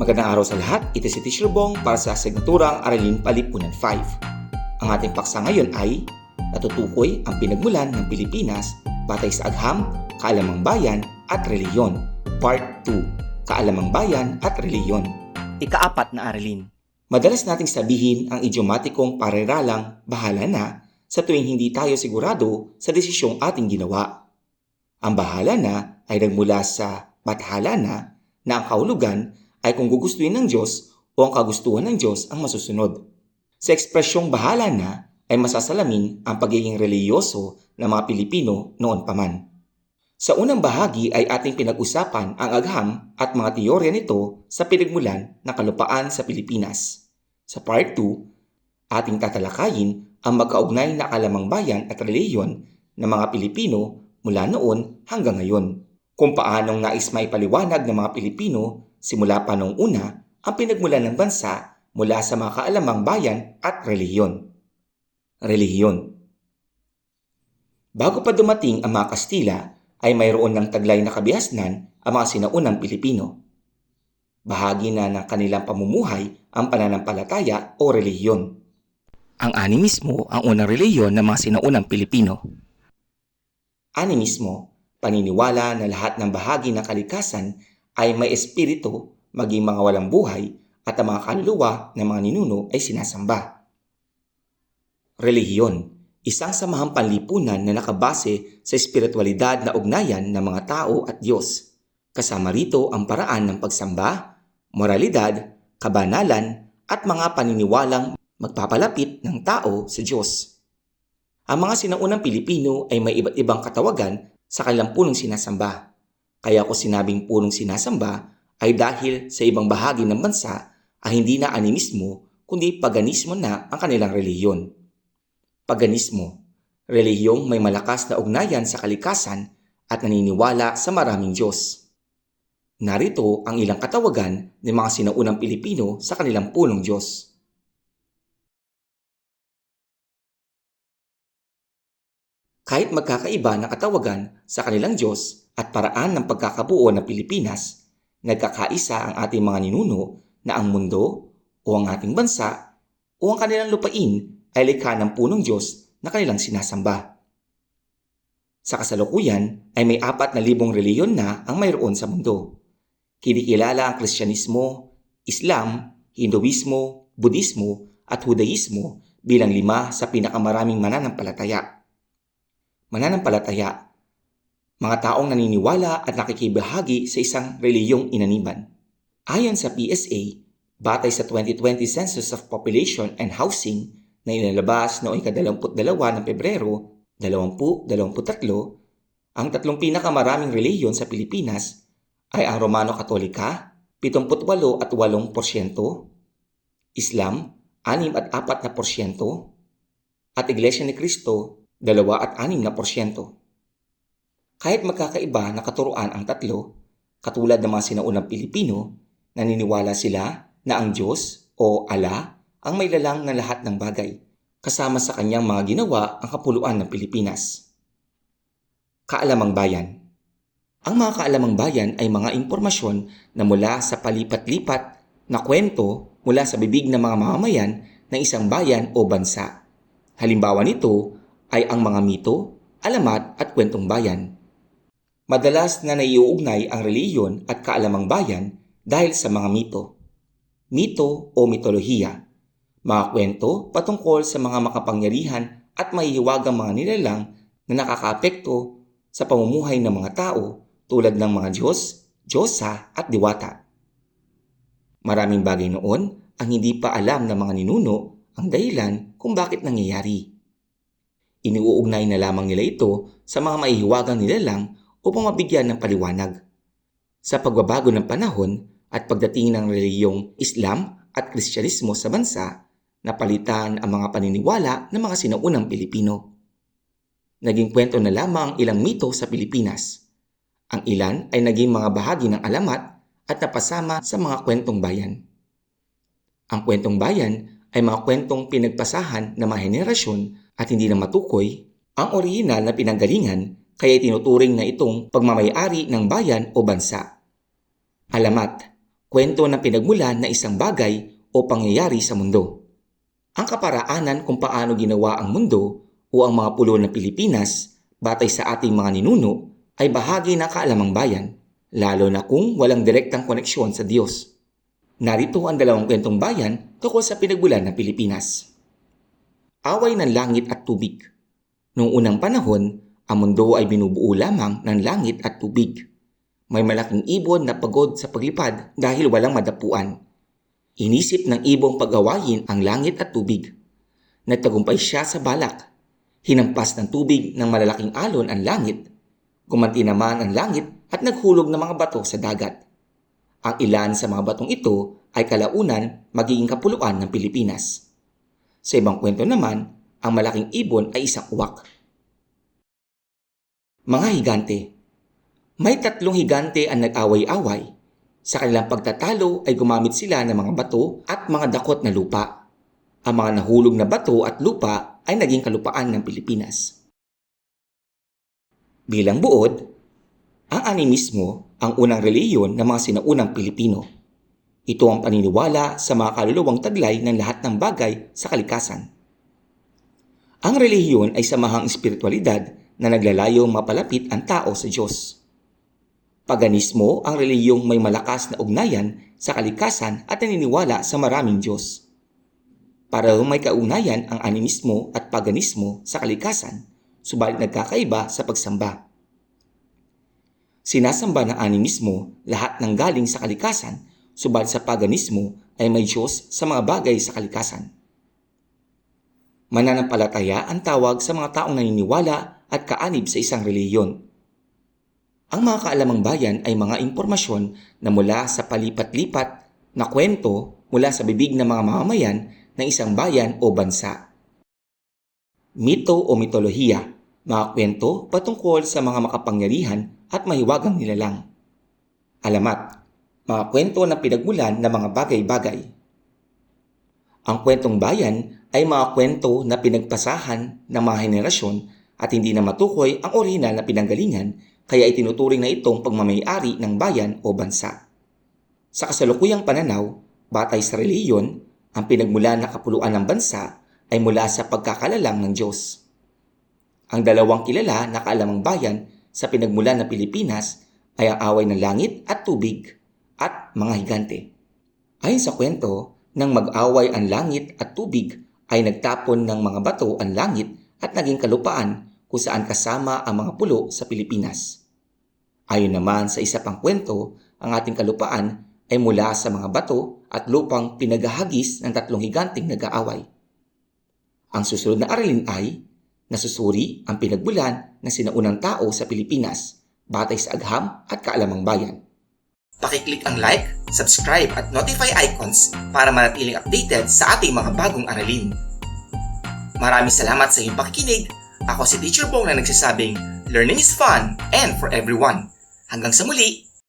Magandang araw sa lahat. Ito si Teacher Bong para sa asignaturang Aralin Palipunan 5. Ang ating paksa ngayon ay Natutukoy ang pinagmulan ng Pilipinas batay sa agham, kaalamang bayan at reliyon. Part 2. Kaalamang bayan at reliyon. Ikaapat na aralin. Madalas nating sabihin ang idiomatikong pareralang bahala na sa tuwing hindi tayo sigurado sa desisyong ating ginawa. Ang bahala na ay nagmula sa bathala na na ang kahulugan ay kung gugustuhin ng Diyos o ang kagustuhan ng Diyos ang masusunod. Sa ekspresyong bahala na ay masasalamin ang pagiging reliyoso ng mga Pilipino noon pa man. Sa unang bahagi ay ating pinag-usapan ang agham at mga teorya nito sa pinagmulan ng kalupaan sa Pilipinas. Sa part 2, ating tatalakayin ang magkaugnay na kalamang bayan at reliyon ng mga Pilipino mula noon hanggang ngayon. Kung paanong nais maipaliwanag ng mga Pilipino simula pa noong una ang pinagmulan ng bansa mula sa mga kaalamang bayan at reliyon. Relihiyon Bago pa dumating ang mga Kastila ay mayroon ng taglay na kabihasnan ang mga sinaunang Pilipino. Bahagi na ng kanilang pamumuhay ang pananampalataya o relihiyon. Ang animismo ang unang relihiyon ng mga sinaunang Pilipino. Animismo, paniniwala na lahat ng bahagi ng kalikasan ay may espiritu, maging mga walang buhay, at ang mga kaluluwa ng mga ninuno ay sinasamba. Relihiyon, isang samahang panlipunan na nakabase sa espiritualidad na ugnayan ng mga tao at Diyos. Kasama rito ang paraan ng pagsamba, moralidad, kabanalan, at mga paniniwalang magpapalapit ng tao sa Diyos. Ang mga sinaunang Pilipino ay may iba't ibang katawagan sa kanilang punong sinasamba. Kaya ko sinabing punong sinasamba ay dahil sa ibang bahagi ng bansa ay hindi na animismo kundi paganismo na ang kanilang relihiyon. Paganismo, relihiyong may malakas na ugnayan sa kalikasan at naniniwala sa maraming Diyos. Narito ang ilang katawagan ng mga sinaunang Pilipino sa kanilang punong Diyos. Kahit magkakaiba ng katawagan sa kanilang Diyos at paraan ng pagkakabuo ng Pilipinas, nagkakaisa ang ating mga ninuno na ang mundo o ang ating bansa o ang kanilang lupain ay likha ng punong Diyos na kanilang sinasamba. Sa kasalukuyan ay may apat na libong reliyon na ang mayroon sa mundo. Kinikilala ang Kristyanismo, Islam, Hinduismo, Budismo at Hudaismo bilang lima sa pinakamaraming mananampalataya. Mananampalataya, mga taong naniniwala at nakikibahagi sa isang reliyong inaniban. Ayon sa PSA, batay sa 2020 Census of Population and Housing na inilabas noong ikadalamput-dalawa ng Pebrero 2023, ang tatlong pinakamaraming reliyon sa Pilipinas ay ang Romano Katolika, 78 at 8%, Islam, 6 at 4 na porsyento, at Iglesia ni Cristo, 2 at 6 na porsyento. Kahit magkakaiba na katuruan ang tatlo, katulad ng mga sinaunang Pilipino, naniniwala sila na ang Diyos o Allah ang may lalang ng lahat ng bagay, kasama sa kanyang mga ginawa ang kapuluan ng Pilipinas. Kaalamang Bayan Ang mga kaalamang bayan ay mga impormasyon na mula sa palipat-lipat na kwento mula sa bibig ng mga mamamayan ng isang bayan o bansa. Halimbawa nito ay ang mga mito, alamat at kwentong bayan. Madalas na naiuugnay ang reliyon at kaalamang bayan dahil sa mga mito. Mito o mitolohiya mga kwento patungkol sa mga makapangyarihan at mahihiwagang mga nilalang na nakakaapekto sa pamumuhay ng mga tao tulad ng mga Diyos, Diyosa at Diwata. Maraming bagay noon ang hindi pa alam ng mga ninuno ang dahilan kung bakit nangyayari. Iniuugnay na lamang nila ito sa mga maihiwagang nilalang upang mabigyan ng paliwanag. Sa pagbabago ng panahon at pagdating ng reliyong Islam at Kristyanismo sa bansa, napalitan ang mga paniniwala ng mga sinaunang Pilipino. Naging kwento na lamang ilang mito sa Pilipinas. Ang ilan ay naging mga bahagi ng alamat at napasama sa mga kwentong bayan. Ang kwentong bayan ay mga kwentong pinagpasahan ng mga henerasyon at hindi na matukoy ang orihinal na pinanggalingan kaya tinuturing na itong pagmamayari ng bayan o bansa. Alamat kwento ng pinagmulan na isang bagay o pangyayari sa mundo. Ang kaparaanan kung paano ginawa ang mundo o ang mga pulo ng Pilipinas batay sa ating mga ninuno ay bahagi ng kaalamang bayan, lalo na kung walang direktang koneksyon sa Diyos. Narito ang dalawang kwentong bayan tungkol sa pinagmulan ng Pilipinas. Away ng langit at tubig. Noong unang panahon, ang mundo ay binubuo lamang ng langit at tubig. May malaking ibon na pagod sa paglipad dahil walang madapuan. Inisip ng ibong pagawayin ang langit at tubig. Nagtagumpay siya sa balak. Hinampas ng tubig ng malalaking alon ang langit. Gumanti naman ang langit at naghulog ng mga bato sa dagat. Ang ilan sa mga batong ito ay kalaunan magiging kapuluan ng Pilipinas. Sa ibang kwento naman, ang malaking ibon ay isang uwak. Mga higante May tatlong higante ang nag-away-away. Sa kanilang pagtatalo ay gumamit sila ng mga bato at mga dakot na lupa. Ang mga nahulog na bato at lupa ay naging kalupaan ng Pilipinas. Bilang buod, ang animismo ang unang reliyon ng mga sinaunang Pilipino. Ito ang paniniwala sa mga kaluluwang taglay ng lahat ng bagay sa kalikasan. Ang relihiyon ay samahang espiritualidad na naglalayong mapalapit ang tao sa Diyos. Paganismo ang reliyong may malakas na ugnayan sa kalikasan at naniniwala sa maraming Diyos. Parehong may kaugnayan ang animismo at paganismo sa kalikasan, subalit nagkakaiba sa pagsamba. Sinasamba ng animismo lahat ng galing sa kalikasan, subalit sa paganismo ay may Diyos sa mga bagay sa kalikasan. Mananampalataya ang tawag sa mga taong naniniwala at kaanib sa isang reliyon. Ang mga kaalamang bayan ay mga impormasyon na mula sa palipat-lipat na kwento mula sa bibig ng mga mamamayan ng isang bayan o bansa. Mito o mitolohiya, mga kwento patungkol sa mga makapangyarihan at mahiwagang nilalang. Alamat, mga kwento na pinagmulan ng mga bagay-bagay. Ang kwentong bayan ay mga kwento na pinagpasahan ng mga henerasyon at hindi na matukoy ang orihinal na pinanggalingan kaya itinuturing na itong pagmamayari ng bayan o bansa. Sa kasalukuyang pananaw, batay sa reliyon, ang pinagmulan na kapuluan ng bansa ay mula sa pagkakalalang ng Diyos. Ang dalawang kilala na kaalamang bayan sa pinagmulan ng Pilipinas ay ang away ng langit at tubig at mga higante. Ayon sa kwento, nang mag-away ang langit at tubig ay nagtapon ng mga bato ang langit at naging kalupaan kung saan kasama ang mga pulo sa Pilipinas. Ayon naman sa isa pang kwento, ang ating kalupaan ay mula sa mga bato at lupang pinagahagis ng tatlong higanting nag-aaway. Ang susunod na aralin ay nasusuri ang pinagbulan ng sinaunang tao sa Pilipinas batay sa agham at kaalamang bayan. Pakiclick ang like, subscribe at notify icons para manatiling updated sa ating mga bagong aralin. Maraming salamat sa iyong pakikinig. Ako si Teacher Bong na nagsasabing, Learning is fun and for everyone. Hanggang sa muli!